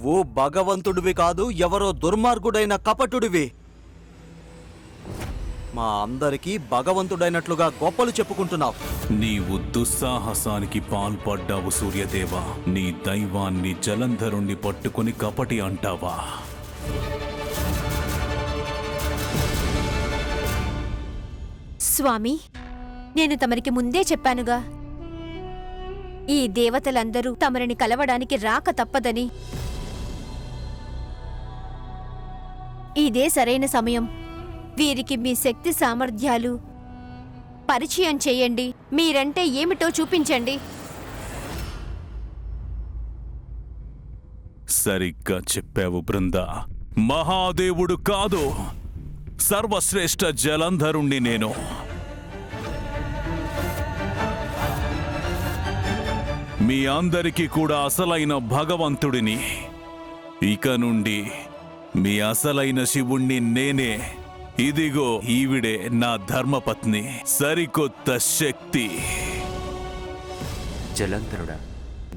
నువ్వు భగవంతుడివి కాదు ఎవరో దుర్మార్గుడైన కపటుడివి. మా అందరికీ భగవంతుడైనట్లుగా గొప్పలు చెప్పుకుంటున్నావు. నీవు దుస్సాహసానికి పాల్పడ్డావు సూర్యదేవ. నీ దైవాన్ని జలంధరుణ్ణి పట్టుకుని కపటి అంటావా? స్వామి నేను తమరికి ముందే చెప్పానుగా. ఈ దేవతలందరూ తమరిని కలవడానికి రాక తప్పదని. ఇదే సరైన సమయం. వీరికి మీ శక్తి సామర్థ్యాలు పరిచయం చేయండి. మీరంటే ఏమిటో చూపించండి. సరిగ్గా చెప్పావు బృంద. మహాదేవుడు కాదు. సర్వశ్రేష్ఠ జలంధరుణ్ణి నేను. మీ అందరికీ కూడా అసలైన భగవంతుడిని. ఇక నుండి మీ అసలైన శివుణ్ణి నేనే. ఇదిగో ఈవిడే నా ధర్మపత్ని. సరికొత్త శక్తి. జలంధరుడ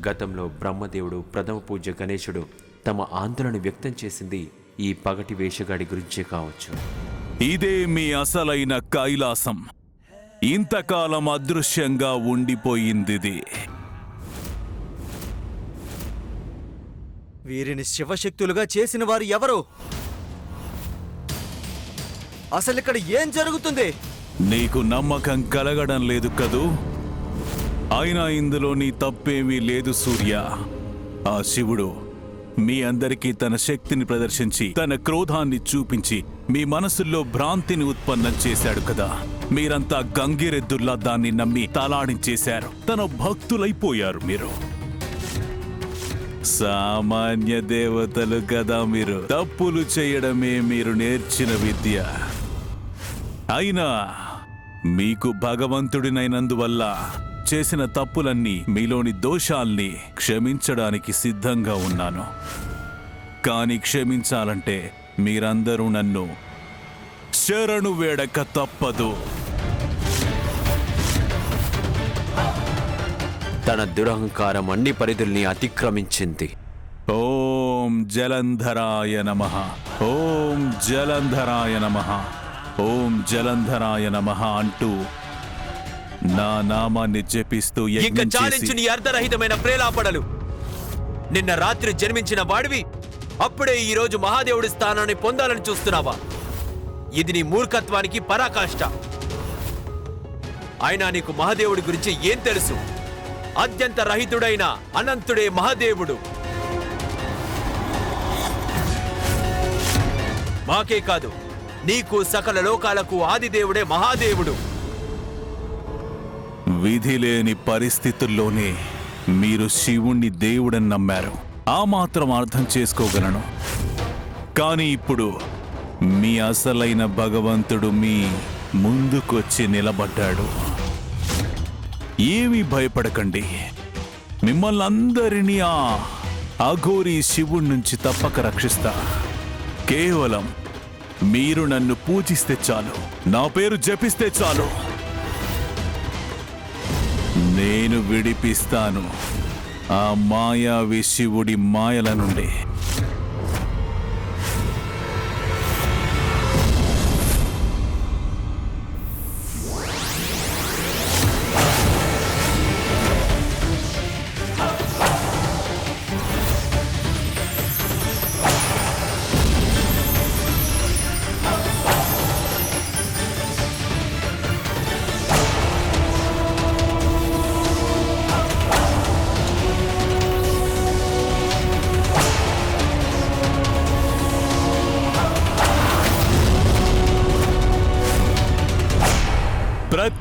గతంలో బ్రహ్మదేవుడు ప్రథమ పూజ్య గణేశుడు తమ ఆందోళన వ్యక్తం చేసింది ఈ పగటి వేషగాడి గురించే కావచ్చు. ఇదే మీ అసలైన కైలాసం. ఇంతకాలం అదృశ్యంగా ఉండిపోయిందిది. వీరిని శివశక్తులుగా చేసిన వారు ఎవరు? అసలు ఇక్కడ ఏం జరుగుతుంది? నీకు నమ్మకం కలగడం లేదు కదూ? అయినా ఇందులో నీ తప్పేమీ లేదు సూర్య. ఆ శివుడు మీ అందరికీ తన శక్తిని ప్రదర్శించి తన క్రోధాన్ని చూపించి మీ మనసుల్లో భ్రాంతిని ఉత్పన్నం చేశాడు కదా. మీరంతా గంగిరెద్దుల్లా దాన్ని నమ్మి తలాడించేశారు. తన భక్తులైపోయారు మీరు. సామాన్య దేవతలు కదా మీరు. తప్పులు చేయడమే మీరు నేర్చిన విద్య. అయినా మీకు భగవంతుడినైనందువల్ల చేసిన తప్పులన్నీ మీలోని దోషాల్ని క్షమించడానికి సిద్ధంగా ఉన్నాను. కానీ క్షమించాలంటే మీరందరూ నన్ను శరణు వేడక తప్పదు. తన దురహంకారం అన్ని పరిధుల్ని అతిక్రమించింది. ఓం జలంధరాయ నమ. ఓం జలంధరాయ నమ. ఓం జలంధరాయ నమ అంటూ నా నామాన్ని జపిస్తూ ఇంకా చాలించు నీ అర్ధరహితమైన ప్రేలాపడలు. నిన్న రాత్రి జన్మించిన వాడివి అప్పుడే ఈ రోజు మహాదేవుడి స్థానాన్ని పొందాలని చూస్తున్నావా? ఇది నీ మూర్ఖత్వానికి పరాకాష్ట. అయినా నీకు మహాదేవుడి గురించి ఏం తెలుసు? అత్యంత రహితుడైన అనంతుడే మహాదేవుడు. మాకే కాదు నీకు సకల లోకాలకు ఆదిదేవుడే మహాదేవుడు. విధి లేని పరిస్థితుల్లోనే మీరు శివుణ్ణి దేవుడని నమ్మారు. ఆ మాత్రం అర్థం చేసుకోగలను. కానీ ఇప్పుడు మీ అసలైన భగవంతుడు మీ ముందుకొచ్చి నిలబడ్డాడు. ఏమీ భయపడకండి. మిమ్మల్ని అందరినీ ఆ అఘోరి శివుడి నుంచి తప్పక రక్షిస్తా. కేవలం మీరు నన్ను పూజిస్తే చాలు. నా పేరు జపిస్తే చాలు. నేను విడిపిస్తాను. ఆ మాయావి శివుడి మాయల నుండి.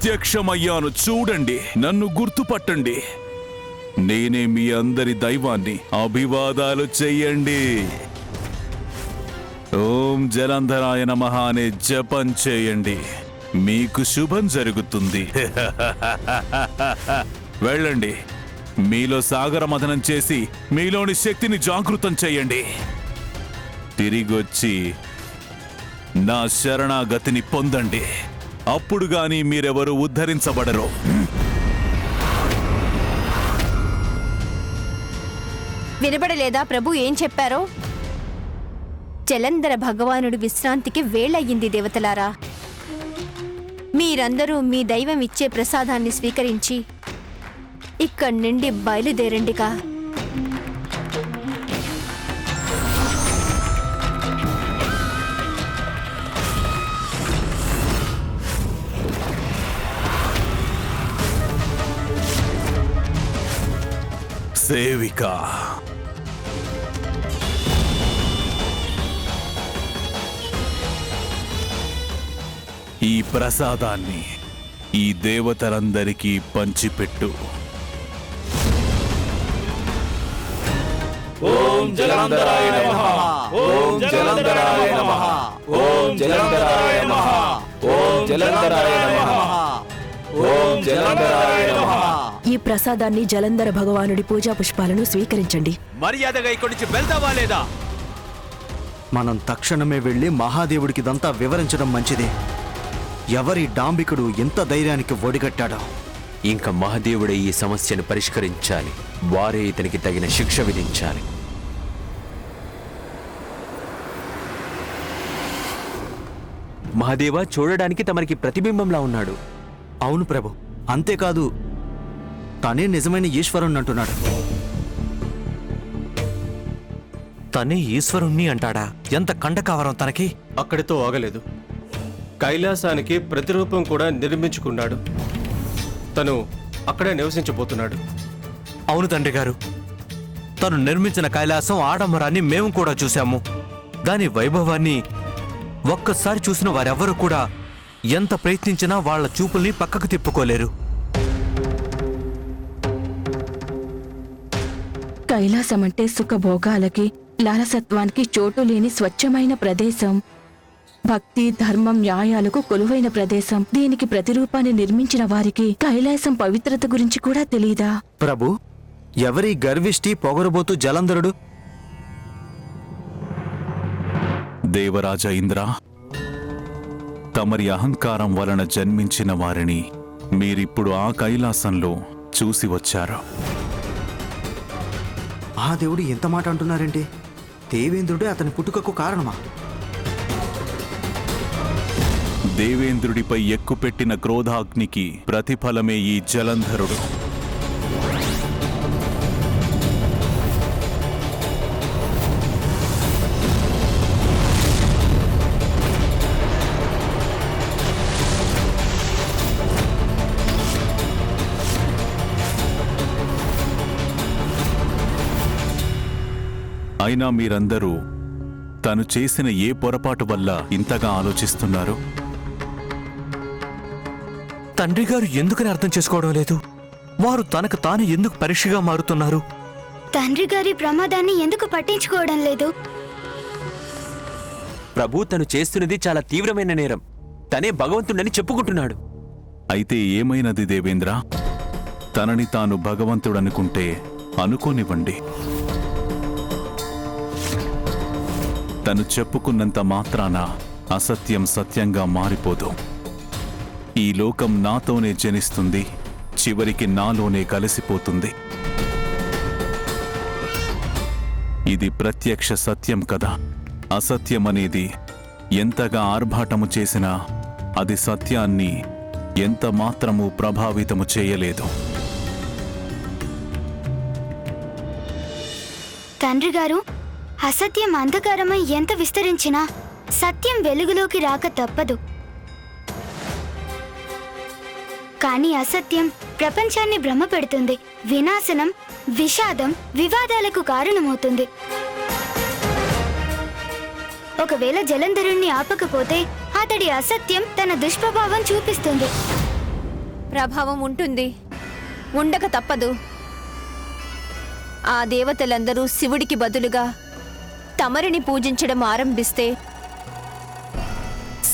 ప్రత్యక్షమయ్యాను. చూడండి నన్ను గుర్తుపట్టండి. నేనే మీ అందరి దైవాన్ని. అభివాదాలు చెయ్యండి. ఓం జలంధరాయ నమః అనే జపం చేయండి. మీకు శుభం జరుగుతుంది. వెళ్ళండి. మీలో సాగర మథనం చేసి మీలోని శక్తిని జాగృతం చేయండి. తిరిగొచ్చి నా శరణాగతిని పొందండి. అప్పుడు గాని మీరెవరు ఉద్ధరించబడరు. వినబడలేదా ప్రభు? ఏం చెప్పారో? జలంధర భగవానుడి విశ్రాంతికి వేళయ్యింది దేవతలారా. మీరందరూ మీ దైవం ఇచ్చే ప్రసాదాన్ని స్వీకరించి ఇక్కడి నుండి బయలుదేరండిగా. సేవిక. ఈ ప్రసాదాన్ని ఈ దేవతలందరికీ పంచిపెట్టు. ఓం జలంధరాయ నమః. ఓం జలంధరాయ నమః. ఓం జలంధరాయ నమః. ఓం జలంధరాయ నమః. ఓం జలంధరాయ ఈ ప్రసాదాన్ని జలంధర భగవానుడి పూజా పుష్పాలను స్వీకరించండి. మర్యాదగా ఇక్కడి నుంచి వెళ్తావా లేదా? మనం తక్షణమే వెళ్ళి మహాదేవుడికి ఇదంతా వివరించడం మంచిది. ఎవరి డాంబికుడు ఎంత ధైర్యానికి ఒడిగట్టాడో? ఇంకా మహాదేవుడే ఈ సమస్యను పరిష్కరించాలి. వారే ఇతనికి తగిన శిక్ష విధించాలి. మహాదేవ చూడడానికి తమరికి ప్రతిబింబంలా ఉన్నాడు. అవును ప్రభు. అంతేకాదు తనే నిజమైన ఈశ్వరుణ్ణి అంటున్నాడు. తనే ఈశ్వరుణ్ణి అంటాడా? ఎంత కండకావరం తనకి? అక్కడితో ఆగలేదు. కైలాసానికి ప్రతిరూపం కూడా నిర్మించుకున్నాడు. తను అక్కడే నివసించబోతున్నాడు. అవును తండ్రి గారు. తను నిర్మించిన కైలాసం ఆడంబరాన్ని మేము కూడా చూశాము. దాని వైభవాన్ని ఒక్కసారి చూసిన వారెవ్వరూ కూడా ఎంత ప్రయత్నించినా వాళ్ళ చూపుల్ని పక్కకు తిప్పుకోలేరు. కైలాసం అంటే సుఖభోగాలకి లాలసత్వానికి చోటు లేని స్వచ్ఛమైన ప్రదేశం. భక్తి ధర్మం న్యాయాలకు కొలువైన ప్రదేశం. దీనికి ప్రతిరూపాన్ని నిర్మించిన వారికి కైలాసం పవిత్రత గురించి కూడా తెలీదా? ప్రభు ఎవరి గర్విష్టి పొగరబోతు జలంధరుడు? దేవరాజ ఇంద్ర తమరి అహంకారం వలన జన్మించిన వారిని మీరిప్పుడు ఆ కైలాసంలో చూసి వచ్చారు. మహాదేవుడు ఎంత మాట అంటున్నారంటే దేవేంద్రుడే అతని పుట్టుకకు కారణమా? దేవేంద్రుడిపై ఎక్కుపెట్టిన క్రోధాగ్నికి ప్రతిఫలమే ఈ జలంధరుడు. అయినా మీరందరూ తను చేసిన ఏ పొరపాటు వల్ల ఇంతగా ఆలోచిస్తున్నారు? తండ్రి గారు ఎందుకని అర్థం చేసుకోవడం లేదు? వారు తనకు తాను ఎందుకు పరీక్షగా మారుతున్నారు? తండ్రి గారి ప్రమాదాన్ని ఎందుకు పట్టించుకోవడం లేదు? ప్రభు తను చేస్తున్నది చాలా తీవ్రమైన నేరం. తనే భగవంతుడని చెప్పుకుంటున్నాడు. అయితే ఏమైనది దేవేంద్ర? తనని తాను భగవంతుడనుకుంటే అనుకోనివ్వండి. తను చెప్పుకున్నంత మాత్రాన అసత్యం సత్యంగా మారిపోదు. ఈ లోకం నాతోనే జనిస్తుంది చివరికి నాలోనే కలిసిపోతుంది. ఇది ప్రత్యక్ష సత్యం కదా. అసత్యం అనేది ఎంతగా ఆర్భాటము చేసినా అది సత్యాన్ని ఎంత మాత్రము ప్రభావితము చేయలేదు. తండ్రి గారు అసత్యం అంధకారమై ఎంత విస్తరించినా సత్యం వెలుగులోకి రాక తప్పదు. కానీ అసత్యం ప్రపంచాన్ని భ్రమపెడుతుంది. వినాశనం విషాదం వివాదాలకు కారణమవుతుంది. ఒకవేళ జలంధరుణ్ణి ఆపకపోతే అతడి అసత్యం తన దుష్ప్రభావం చూపిస్తుంది. ప్రభావం ఉంటుంది. ఉండక తప్పదు. ఆ దేవతలందరూ శివుడికి బదులుగా తమరిని పూజించడం ఆరంభిస్తే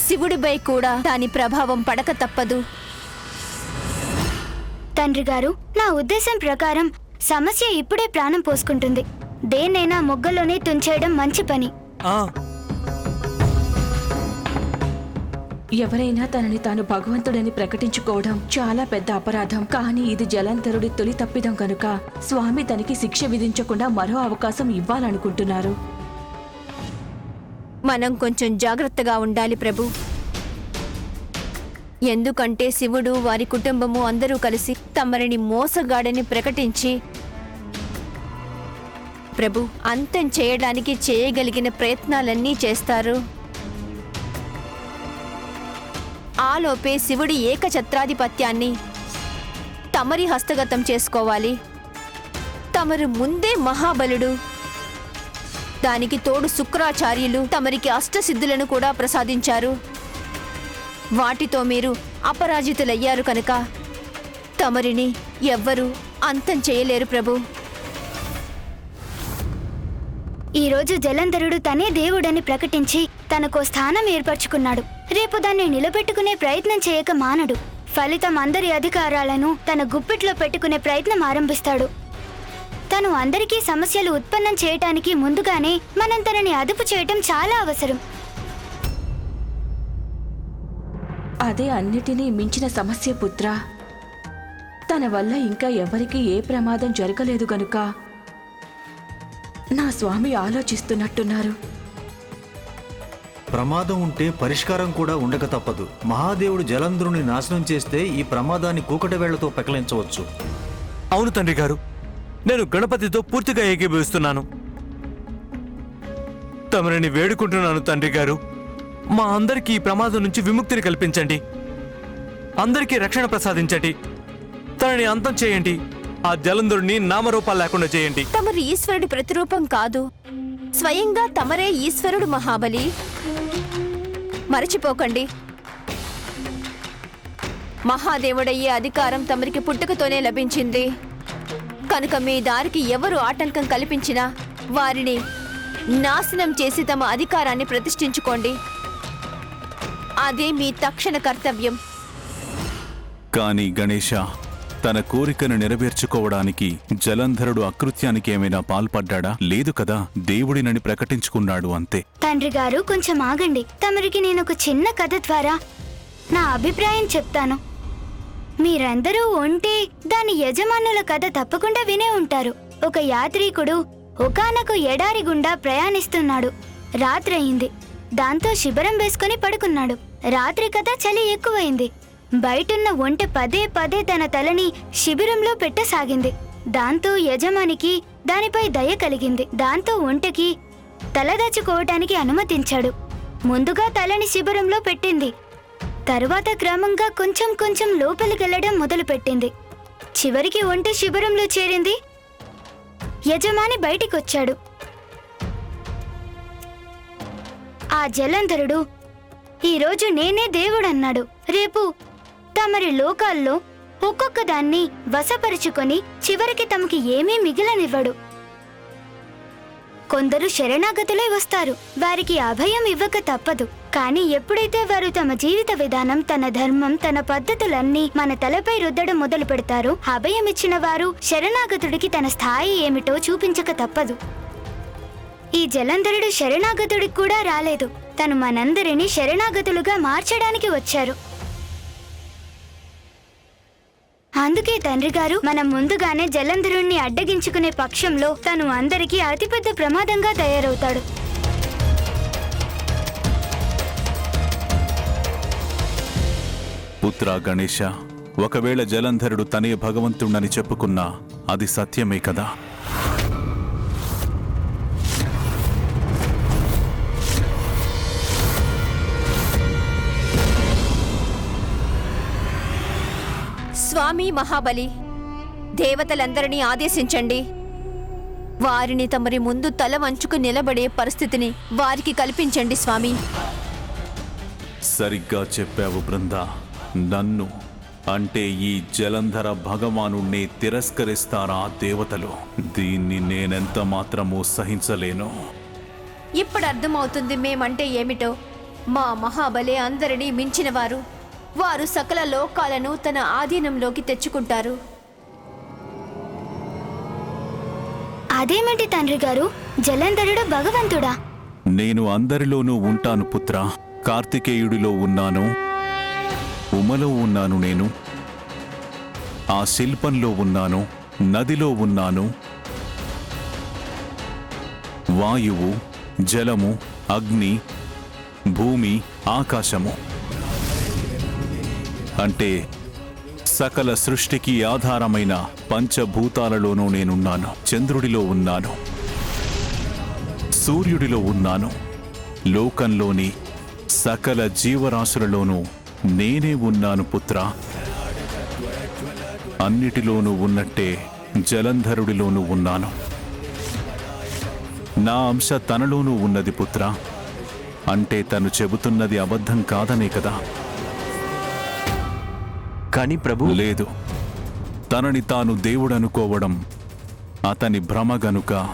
శివుడిపై కూడా దాని ప్రభావం పడక తప్పదు. తండ్రి గారు నా ఉద్దేశం ప్రకారం సమస్య ఇప్పుడే ప్రాణం పోసుకుంటుంది. దేన్నైనా మొగ్గలోనే తుంచేయడం మంచి పని. ఆ. ఎవరైనా తనని తాను భగవంతుడని ప్రకటించుకోవడం చాలా పెద్ద అపరాధం. కానీ ఇది జలంధరుడి తొలి తప్పిదం కనుక స్వామి తనకి శిక్ష విధించకుండా మరో అవకాశం ఇవ్వాలనుకుంటున్నారు. మనం కొంచెం జాగ్రత్తగా ఉండాలి ప్రభు. ఎందుకంటే శివుడు వారి కుటుంబము అందరూ కలిసి తమరిని మోసగాడని ప్రకటించి ప్రభు అంతం చేయడానికి చేయగలిగిన ప్రయత్నాలన్నీ చేస్తారు. ఆలోపే శివుడి ఏకఛత్రాధిపత్యాన్ని తమరి హస్తగతం చేసుకోవాలి. తమరు ముందే మహాబలుడు. దానికి తోడు శుక్రాచార్యులు తమరికి అష్టసిద్ధులను కూడా ప్రసాదించారు. వాటితో మీరు అపరాజితులయ్యారు కనుక తమరిని ఎవ్వరూ అంతం చేయలేరు ప్రభు. ఈ రోజు జలంధరుడు తనే దేవుడని ప్రకటించి తనకో స్థానం ఏర్పరచుకున్నాడు. రేపు దాన్ని నిలబెట్టుకునే ప్రయత్నం చేయక మానడు. ఫలితం అందరి అధికారాలను తన గుప్పిట్లో పెట్టుకునే ప్రయత్నం ఆరంభిస్తాడు. తను అందరికీ సమస్యలు ఉత్పన్నం చేయటానికి ముందుగానే మనం తనని అదుపు చేయటం చాలా అవసరం. అదే అన్నిటినీ మించిన సమస్య పుత్ర. తన వల్ల ఇంకా ఎవరికీ ఏ ప్రమాదం జరగలేదు గనుక. నా స్వామి ఆలోచిస్తున్నట్టున్నారు. ప్రమాదం ఉంటే పరిష్కారం కూడా ఉండక తప్పదు. మహాదేవుడు జలంధ్రుని నాశనం చేస్తే ఈ ప్రమాదాన్ని కూకటి వేళ్ళతో పెకలించవచ్చు. అవును తండ్రి గారు నేను గణపతితో పూర్తిగా ఏకీభవిస్తున్నాను. తమరిని వేడుకుంటున్నాను తండ్రి గారు. మా అందరికీ ఈ ప్రమాదం నుంచి విముక్తిని కల్పించండి. అందరికీ రక్షణ ప్రసాదించండి. తనని అంతం చేయండి. ఆ జలంధరుని నామరూపాలు లేకుండా చేయండి. తమరు ఈశ్వరుడి ప్రతిరూపం కాదు. స్వయంగా తమరే ఈశ్వరుడు మహాబలి. మరచిపోకండి. మహాదేవుడయ్యే అధికారం తమరికి పుట్టుకతోనే లభించింది. కనుక మీ దారికి ఎవరు ఆటంకం కల్పించినా వారిని నాశనం చేసి తమ అధికారాన్ని ప్రతిష్ఠించుకోండి. అదే మీ తక్షణ కర్తవ్యం. కాని గణేష తన కోరికను నెరవేర్చుకోవడానికి జలంధరుడు అకృత్యానికి ఏమైనా పాల్పడ్డా లేదు కదా దేవుడినని ప్రకటించుకున్నాడు అంతే. తండ్రి గారు కొంచెం ఆగండి. తమరికి నేను ఒక చిన్న కథ ద్వారా నా అభిప్రాయం చెప్తాను. మీరందరూ ఉంటే దాని యజమానుల కథ తప్పకుండా వినే ఉంటారు. ఒక యాత్రికుడు ఒకానొక ఎడారి గుండా ప్రయాణిస్తున్నాడు. రాత్రయింది. దాంతో శిబిరం వేసుకొని పడుకున్నాడు. రాత్రి కథ చలి ఎక్కువైంది. బయటున్న ఒంటె పదే పదే తన తలని శిబిరంలో పెట్టసాగింది. దాంతో యజమానికి దానిపై దయ కలిగింది. దాంతో ఒంటెకి తలదాచుకోవటానికి అనుమతించాడు. ముందుగా తలని శిబిరంలో పెట్టింది. తరువాత క్రమంగా కొంచెం కొంచెం లోపలికెళ్ళడం మొదలుపెట్టింది. చివరికి ఒంటి శిబిరంలో చేరింది. యజమాని బయటికొచ్చాడు. ఆ జలంధరుడు ఈరోజు నేనే దేవుడన్నాడు. రేపు తమరి లోకాల్లో ఒక్కొక్క దాన్ని వశపరుచుకొని చివరికి తమకి ఏమీ మిగిలనివ్వడు. కొందరు శరణాగతులే వస్తారు. వారికి అభయం ఇవ్వక తప్పదు. కానీ ఎప్పుడైతే వారు తమ జీవిత విధానం తన ధర్మం తన పద్ధతులన్నీ మన తలపై రుద్దడం మొదలు పెడతారో అభయం ఇచ్చిన వారు శరణాగతుడికి తన స్థాయి ఏమిటో చూపించక తప్పదు. ఈ జలంధరుడు శరణాగతుడికి కూడా రాలేదు. తను మనందరినీ శరణాగతులుగా మార్చడానికి వచ్చారు. అందుకే తండ్రి గారు మనం ముందుగానే జలంధరుణ్ణి అడ్డగించుకునే పక్షంలో తను అందరికీ అతిపెద్ద ప్రమాదంగా తయారవుతాడు. పుత్ర గణేష ఒకవేళ జలంధరుడు తనే భగవంతుడని చెప్పుకున్నా అది సత్యమే కదా? స్వామి మహాబలి దేవతలందరినీ ఆదేశించండి. వారిని తమరి ముందు తల వంచుకు నిలబడే పరిస్థితిని వారికి కల్పించండి స్వామి. సరిగ్గా చెప్పావు బృంద. నన్ను అంటే ఈ జలంధర భగవానుణ్ణి తిరస్కరిస్తారా దేవతలు? దీన్ని నేనెంత మాత్రమూ సహించలేను. ఇప్పుడు అర్థమవుతుంది మేమంటే ఏమిటో. మా మహాబలి అందరినీ మించినవారు. వారు సకల లోకాలను తన ఆధీనంలోకి తెచ్చుకుంటారు. అదేమిటి తండ్రి గారు? జలంధరుడు భగవంతుడా? నేను అందరిలోనూ ఉంటాను పుత్ర. కార్తికేయుడిలో ఉన్నాను. ఉమలో ఉన్నాను నేను. ఆ శిల్పంలో ఉన్నాను నదిలో ఉన్నాను. వాయువు జలము అగ్ని భూమి ఆకాశము. అంటే సకల సృష్టికి ఆధారమైన పంచభూతాలలోనూ నేనున్నాను. చంద్రుడిలో ఉన్నాను. సూర్యుడిలో ఉన్నాను. లోకంలోని సకల జీవరాశులలోనూ నేనే ఉన్నాను పుత్ర. అన్నిటిలోనూ ఉన్నట్టే జలంధరుడిలోనూ ఉన్నాను. నా అంశ తనలోనూ ఉన్నది పుత్ర. అంటే తను చెబుతున్నది అబద్ధం కాదనే కదా. కానీ ప్రభు లేదు. తనని తాను దేవుడనుకోవడం అతని భ్రమ గనుక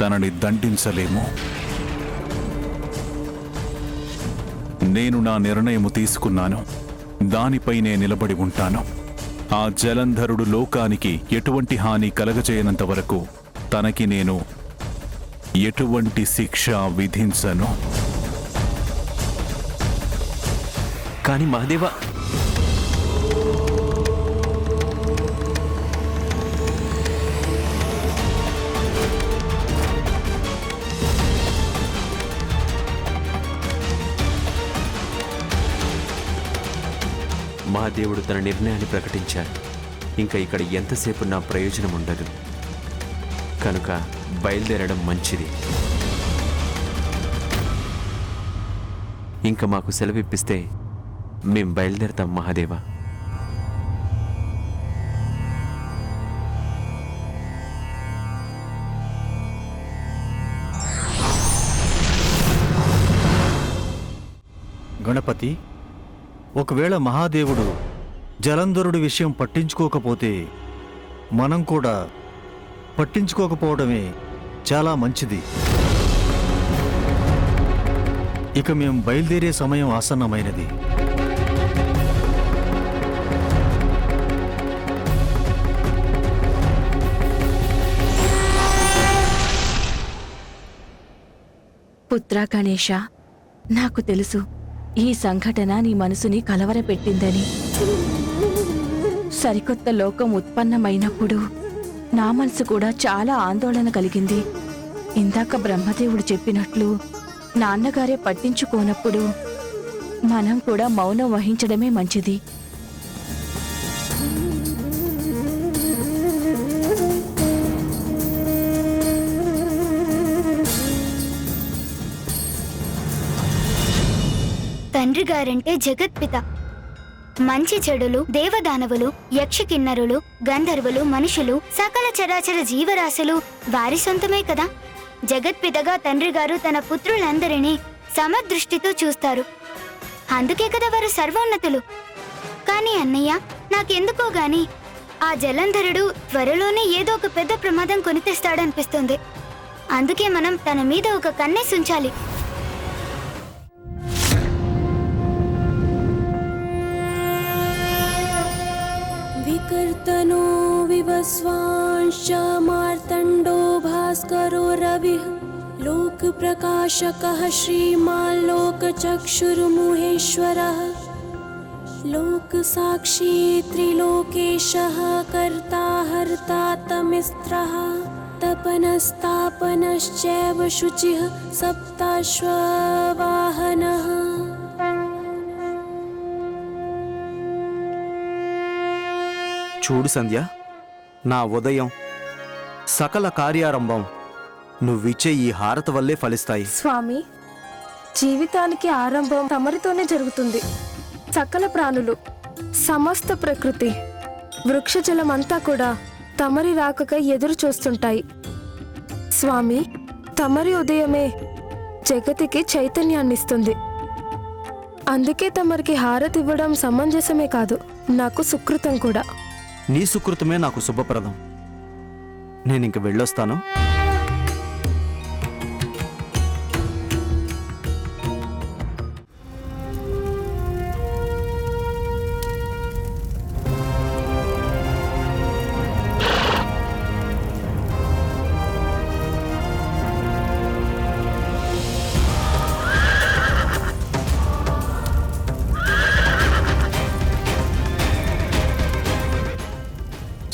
తనని దండించలేము. నేను నా నిర్ణయము తీసుకున్నాను. దానిపైనే నిలబడి ఉంటాను. ఆ జలంధరుడు లోకానికి ఎటువంటి హాని కలగజేయనంత వరకు తనకి నేను ఎటువంటి శిక్ష విధించను. కానీ మహదేవా మహాదేవుడు తన నిర్ణయాన్ని ప్రకటించారు ఇంకా ఇక్కడ ఎంతసేపు నా ప్రయోజనం ఉండదు. కనుక బయలుదేరడం మంచిది. ఇంకా మాకు సెలవిప్పిస్తే మేం బయలుదేరతాం మహాదేవ. గణపతి ఒకవేళ మహాదేవుడు జలంధరుడి విషయం పట్టించుకోకపోతే మనం కూడా పట్టించుకోకపోవడమే చాలా మంచిది. ఇక మేం బయలుదేరే సమయం ఆసన్నమైనది. పుత్రా గణేష నాకు తెలుసు. ఈ సంఘటన నీ మనసుని కలవరపెట్టిందని. సరికొత్త లోకం ఉత్పన్నమైనప్పుడు నా మనసు కూడా చాలా ఆందోళన కలిగింది. ఇందాక బ్రహ్మదేవుడు చెప్పినట్లు నాన్నగారే పట్టించుకోనప్పుడు మనం కూడా మౌనం వహించడమే మంచిది. తండ్రి గారంటే జగత్పిత. మంచి చెడులు దేవదానవులు యక్షకిన్నరులు గంధర్వులు మనుషులు సకల చరాచర జీవరాశులు వారి సొంతమే కదా. జగత్పితగా తండ్రి గారు తన పుత్రులందరినీ సమదృష్టితో చూస్తారు. అందుకే కదా వారు సర్వోన్నతులు. కానీ అన్నయ్య నాకెందుకో గాని ఆ జలంధరుడు త్వరలోనే ఏదో ఒక పెద్ద ప్రమాదం కొనితెస్తాడనిపిస్తుంది అందుకే మనం తన మీద ఒక కన్నేసి ఉంచాలి विश्वांश्च मार्तण्डो भास्करो लोक प्रकाशक श्रीमान् लोक साक्षी त्रिलोकेश, कर्ता हर्ता तमिस्त्र, तपनस्तापनश्चैव शुचि, सप्ताश्ववाहनः। छोड़ संध्या నా ఉదయం సకల కార్యారంభం నువ్విచ్చే ఈ హారత వల్లే ఫలిస్తాయి. స్వామి జీవితానికి ఆరంభం తమరితోనే జరుగుతుంది. సకల ప్రాణులు సమస్త ప్రకృతి వృక్షజలమంతా కూడా తమరి రాకకై ఎదురు చూస్తుంటాయి. స్వామి తమరి ఉదయమే జగతికి చైతన్యాన్నిస్తుంది. అందుకే తమరికి హారతి ఇవ్వడం సమంజసమే కాదు నాకు సుకృతం కూడా. నీ సుకృతమే నాకు శుభప్రదం. నేనింక వెళ్ళొస్తాను.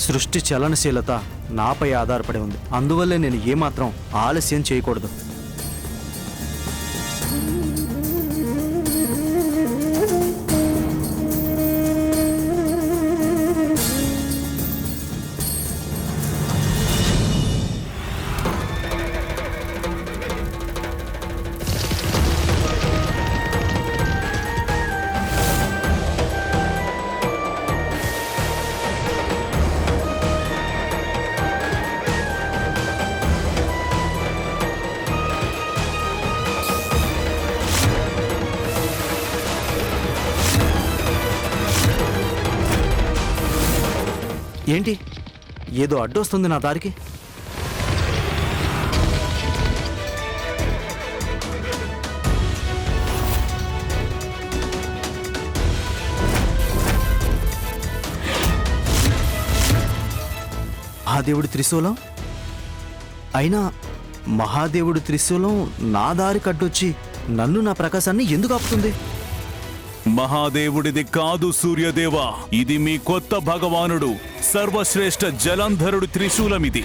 సృష్టి చలనశీలత నాపై ఆధారపడి ఉంది. అందువల్లే నేను ఏమాత్రం ఆలస్యం చేయకూడదు. ఏదో అడ్డొస్తుంది నా దారికి. మహాదేవుడి త్రిశూలం? అయినా మహాదేవుడి త్రిశూలం నా దారి కట్టొచ్చి నన్ను నా ప్రకాశాన్ని ఎందుకు ఆపుతుంది? మహాదేవుడిది కాదు సూర్యదేవ. ఇది మీ కొత్త భగవానుడు. సర్వశ్రేష్ఠ జలంధరుడు త్రిశూలమిది.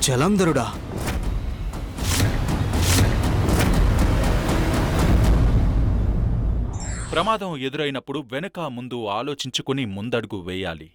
జలంధరుడా? ప్రమాదం ఎదురైనప్పుడు వెనుక ముందు ఆలోచించుకుని ముందడుగు వేయాలి.